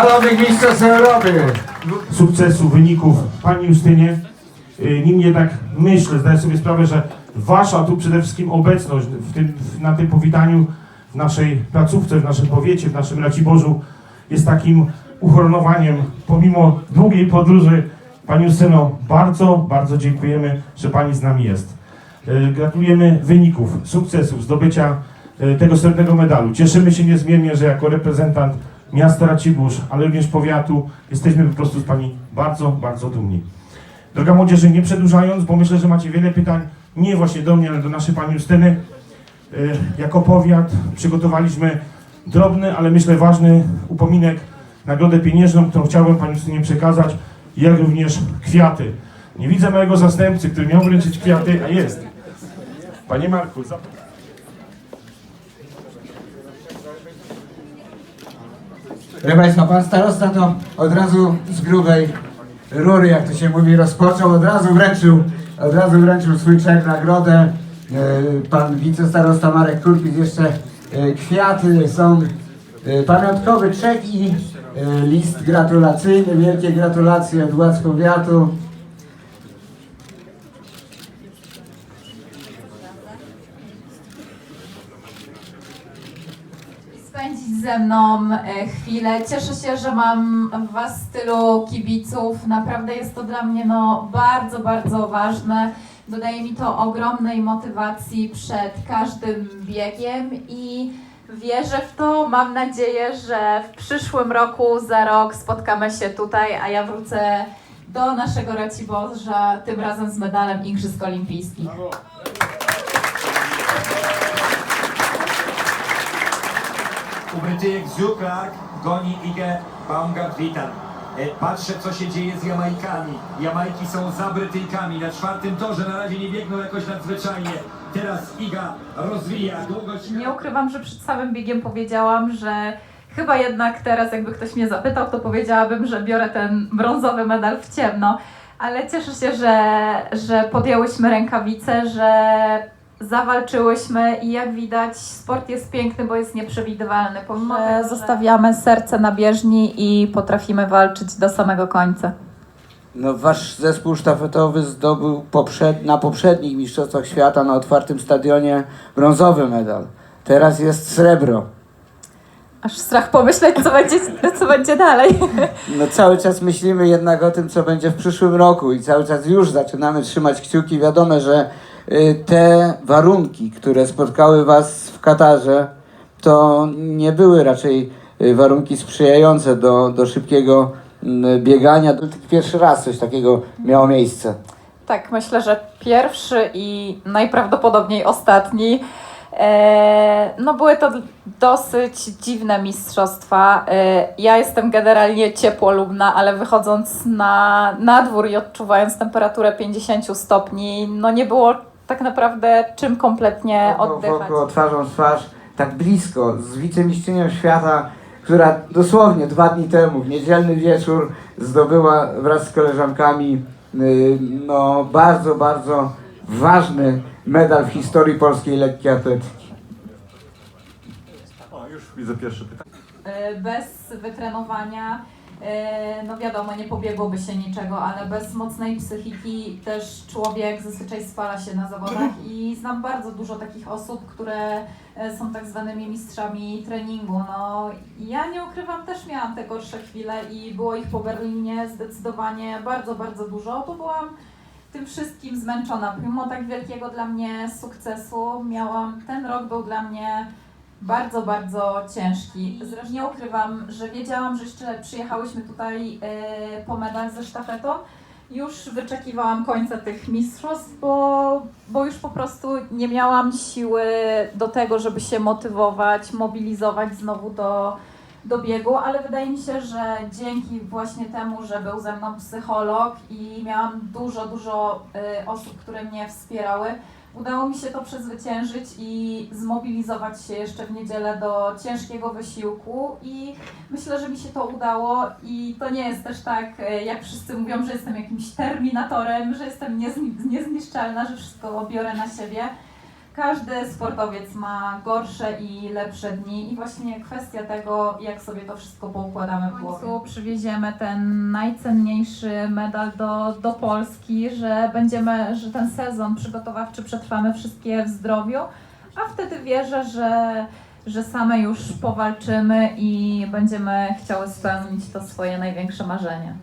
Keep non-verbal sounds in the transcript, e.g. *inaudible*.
Metalowych mistrzostw Europy. sukcesu, wyników. Pani Justynie, y, niemniej jednak myślę, zdaję sobie sprawę, że Wasza tu przede wszystkim obecność w tym, na tym powitaniu w naszej placówce, w naszym powiecie, w naszym Raciborzu jest takim uhonorowaniem, pomimo długiej podróży. Pani Justyno, bardzo, bardzo dziękujemy, że Pani z nami jest. Y, Gratulujemy wyników, sukcesów, zdobycia y, tego srebrnego medalu. Cieszymy się niezmiernie, że jako reprezentant miasta Racibórz, ale również powiatu jesteśmy po prostu z Pani bardzo, bardzo dumni. Droga młodzieży, nie przedłużając, bo myślę, że macie wiele pytań, nie właśnie do mnie, ale do naszej Pani Justyny. Y, Jako powiat przygotowaliśmy drobny, ale myślę ważny upominek, nagrodę pieniężną, którą chciałbym Pani Justynie przekazać, jak również kwiaty. Nie widzę mojego zastępcy, który miał wręczyć kwiaty, a jest. Panie Marku, zapraszam. Proszę Państwa, pan starosta to od razu z grubej rury, jak to się mówi, rozpoczął, od razu wręczył, od razu wręczył swój czek, nagrodę. E, Pan wicestarosta Marek Kurpis jeszcze e, kwiaty, są e, pamiątkowy czek i list gratulacyjny. Wielkie gratulacje od władz powiatu. Ze mną e, chwilę. Cieszę się, że mam Was tylu kibiców. Naprawdę jest to dla mnie no, bardzo, bardzo ważne. Dodaje mi to ogromnej motywacji przed każdym biegiem i wierzę w to. Mam nadzieję, że w przyszłym roku, za rok spotkamy się tutaj, a ja wrócę do naszego Raciborza, tym razem z medalem Igrzysk Olimpijskich. Ubytyjek Zuklark goni Ige Baumgart Witan. E, Patrzę, co się dzieje z Jamaikami. Jamajki są za Brytyjkami. Na czwartym torze na razie nie biegną jakoś nadzwyczajnie. Teraz Iga rozwija długość. Nie ukrywam, że przed samym biegiem powiedziałam, że chyba jednak teraz, jakby ktoś mnie zapytał, to powiedziałabym, że biorę ten brązowy medal w ciemno. Ale cieszę się, że, że podjęłyśmy rękawice, że zawalczyłyśmy i jak widać, sport jest piękny, bo jest nieprzewidywalny. Pomimo że zostawiamy serce na bieżni i potrafimy walczyć do samego końca. No, wasz zespół sztafetowy zdobył poprzed, na poprzednich Mistrzostwach Świata na otwartym stadionie brązowy medal. Teraz jest srebro. Aż strach pomyśleć, co będzie, co będzie dalej. *laughs* No, cały czas myślimy jednak o tym, co będzie w przyszłym roku i cały czas już zaczynamy trzymać kciuki. Wiadomo, że te warunki, które spotkały was w Katarze, to nie były raczej y, warunki sprzyjające do, do szybkiego mm, biegania. Pierwszy raz coś takiego miało miejsce. Tak, myślę, że pierwszy i najprawdopodobniej ostatni. E, no były to dosyć dziwne mistrzostwa. E, ja jestem generalnie ciepłolubna, ale wychodząc na, na dwór i odczuwając temperaturę 50 stopni, no nie było tak naprawdę czym kompletnie oddychać. oko, twarzą w twarz, tak blisko, z wicemistrzynią świata, która dosłownie dwa dni temu, w niedzielny wieczór, zdobyła wraz z koleżankami y, no, bardzo, bardzo ważny medal w historii polskiej lekkiej atletyki. O, już widzę pierwsze pytanie. E, bez wytrenowania, no wiadomo, nie pobiegłoby się niczego, ale bez mocnej psychiki też człowiek zazwyczaj spala się na zawodach i znam bardzo dużo takich osób, które e, są tak zwanymi mistrzami treningu. No, ja nie ukrywam, też miałam te gorsze chwile i było ich po Berlinie zdecydowanie bardzo, bardzo dużo, bo byłam tym wszystkim zmęczona. Pomimo tak wielkiego dla mnie sukcesu, miałam, ten rok był dla mnie bardzo, bardzo ciężki. Zresztą nie ukrywam, że wiedziałam, że jeszcze przyjechałyśmy tutaj e, po medal ze sztafetą. Już wyczekiwałam końca tych mistrzostw, bo, bo już po prostu nie miałam siły do tego, żeby się motywować, mobilizować znowu do, do biegu, ale wydaje mi się, że dzięki właśnie temu, że był ze mną psycholog i miałam dużo, dużo e, osób, które mnie wspierały, Udało mi się to przezwyciężyć i zmobilizować się jeszcze w niedzielę do ciężkiego wysiłku i myślę, że mi się to udało i to nie jest też tak, e, jak wszyscy mówią, że jestem jakimś terminatorem, że jestem niezni- niezniszczalna, że wszystko biorę na siebie. Każdy sportowiec ma gorsze i lepsze dni i właśnie kwestia tego, jak sobie to wszystko poukładamy w głowie. Przywieziemy ten najcenniejszy medal do, do Polski, że będziemy, że ten sezon przygotowawczy przetrwamy wszystkie w zdrowiu, a wtedy wierzę, że, że same już powalczymy i będziemy chciały spełnić to swoje największe marzenie.